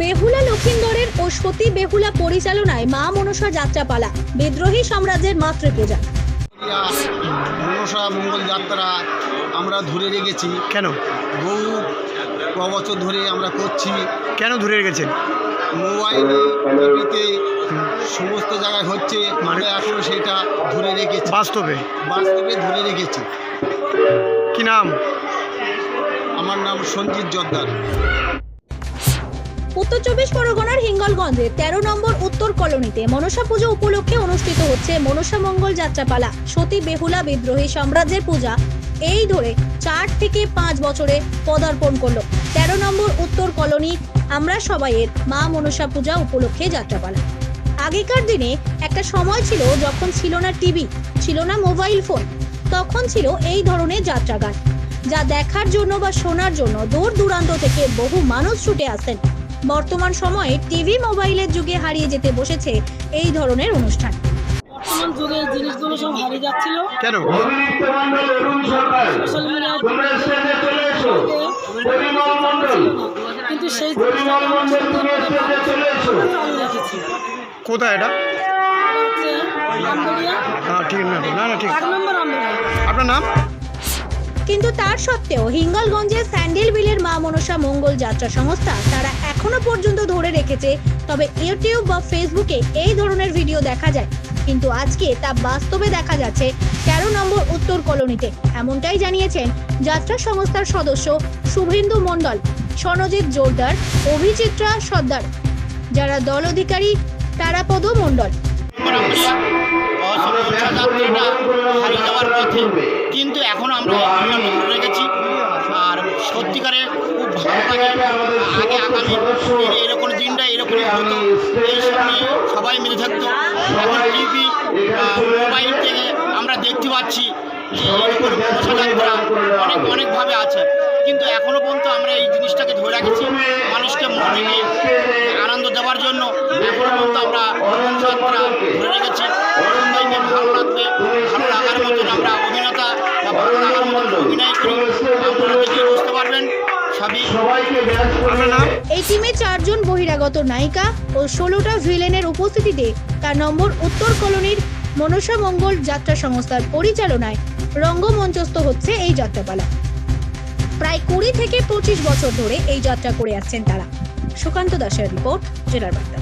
লক্ষিন্দরের ও সতী বেহুলা পরিচালনায় মা মনসা যাত্রাপালা বিদ্রোহী সাম্রাজ্যের মাতৃপূজা। মনসা মঙ্গল যাত্রা আমরা ধরে রেখেছি। কেন? বহু ক বছর ধরে আমরা করছি। কেন ধরে রেখেছেন? মোবাইলে টিভিতে সমস্ত জায়গায় হচ্ছে আমরা এখনও সেটা ধরে রেখেছি। বাস্তবে? বাস্তবে ধরে রেখেছি। কি নাম? আমার নাম সঞ্জিত জর্দার। উত্তর চব্বিশ পরগনার হিঙ্গলগঞ্জে তেরো নম্বর উত্তর কলোনিতে মনসা পুজো উপলক্ষে অনুষ্ঠিত হচ্ছে মনসা মঙ্গল যাত্রাপালা। সতী বেহুলা বিদ্রোহী সাম্রাজ্যের পূজা। এই ধরে চার থেকে পাঁচ বছরে পদার্পণ করল। তেরো নম্বর উত্তর কলোনি, আমরা সবাইয়ের মা মনসা পূজা উপলক্ষে যাত্রাপালা। আগেকার দিনে একটা সময় ছিল যখন ছিল না টিভি, ছিল না মোবাইল ফোন। তখন ছিল এই ধরনের যাত্রাগান, যা দেখার জন্য বা শোনার জন্য দূর দূরান্ত থেকে বহু মানুষ ছুটে আসেন বর্তমান সময়ে টিভি মোবাইলের যুগে হারিয়ে যেতে বসেছে এই ধরনের অনুষ্ঠান। বর্তমান যুগে জিনিসগুলো সব হারিয়ে যাচ্ছিল। কেন? সোশ্যাল মিডিয়ায় কিন্তু সেই জিনিসটা আমরা চালু রেখেছি কোথায় এটা? এটা হচ্ছে আমবেড়িয়া, হ্যাঁ ঠিক না না না ঠিক। এক নম্বর আমবেড়িয়া আপনার নাম? কিন্তু তার সত্ত্বেও হিঙ্গলগঞ্জের স্যান্ডেল মনসা মঙ্গল যাত্রা সংস্থা তারা এখনও পর্যন্ত ধরে রেখেছে। তবে ইউটিউব বা ফেসবুকে এই ধরনের ভিডিও দেখা যায়। কিন্তু আজকে তা বাস্তবে দেখা যাচ্ছে তেরো নম্বর উত্তর কলোনিতে। এমনটাই জানিয়েছেন যাত্রা সংস্থার সদস্য শুভেন্দু মণ্ডল সনজিৎ জোরদার অভিচিত্রা সর্দার, যারা দল অধিকারী তারাপদ মণ্ডল। কিন্তু এখন আমরা রেখেছি। আর সত্যিকারে আগে আগামী এরকম দিনটা এরকম হতো সবাই মিলে থাকতো। এখন টিভি মোবাইল থেকে আমরা দেখতে পাচ্ছি যে এরকম মনসাযাত্রা অনেক অনেকভাবে আছে। কিন্তু এখনও পর্যন্ত আমরা এই জিনিসটাকে ধরে রাখছি মানুষকে মনে আনন্দ দেওয়ার জন্য। এখনও পর্যন্ত আমরা ধরে রেখেছি। এই টিমে চারজন বহিরাগত নায়িকা ও ষোলোটা ভিলেনের উপস্থিতিতে তার নম্বর উত্তর কলোনির মনসা মঙ্গল যাত্রা সংস্থার পরিচালনায় রঙ্গমঞ্চস্থ হচ্ছে এই যাত্রাপালা। প্রায় কুড়ি থেকে পঁচিশ বছর ধরে এই যাত্রা করে আসছেন তারা। সুকান্ত দাসের রিপোর্ট জেলার বার্তা।